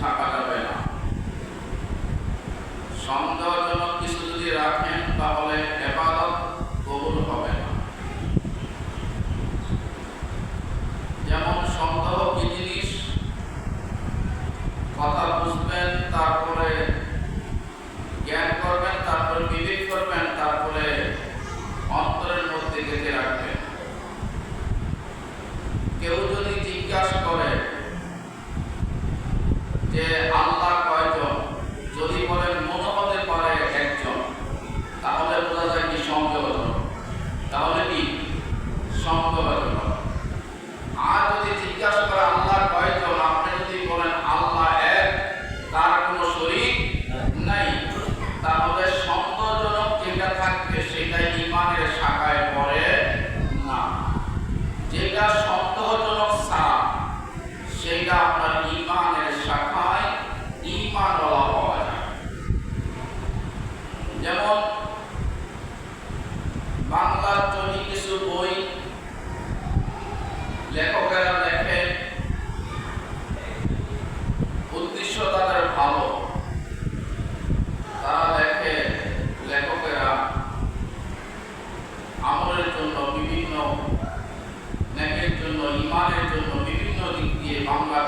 থাকা যাবে না। সন্দেহজনক কিছু যদি রাখেন, তাহলে এবাদত কবুল হবে না। যেমন সন্দেহ কি জিনিস? কথা বুঝবেন, তারপরে জ্ঞান করবেন, তারপরে বিবেক করবেন, তারপরে অন্তরের মধ্যে গেঁথে রাখবেন। কেউ থাকবে সেটা ইমানের শাখায় পড়ে না। যেটা সন্দেহজনক সালাম সেটা আপনার ইমানের শাখায় ইমান বলা হয় যেমন গিয়ে বাংলার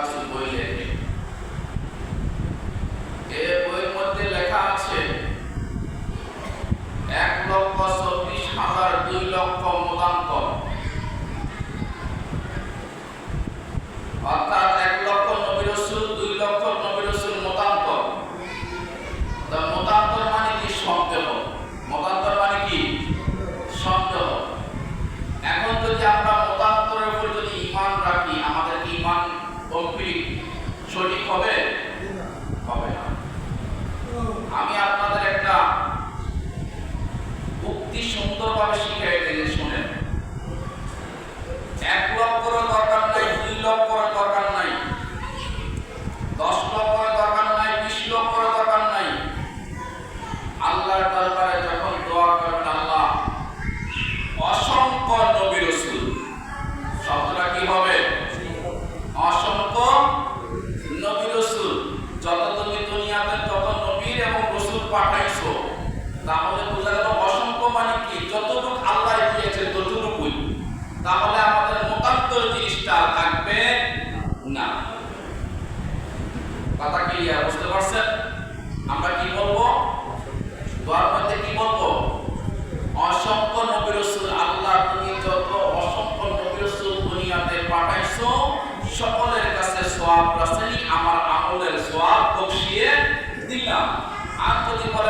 না। কথা ক্লিয়ার বুঝতে পারছেন? আমরা কি বলব? দোয়ার মধ্যে কি বলব? অসংখ্য নবী আল্লাহ তুমি যত অসংখ্য নবী দুনিয়াতে পাঠাইছো, সকলের কাছে সোয়াব রাসেনি আমার আমলের সোয়াব বসিয়ে দিলাম। আর যদি বলে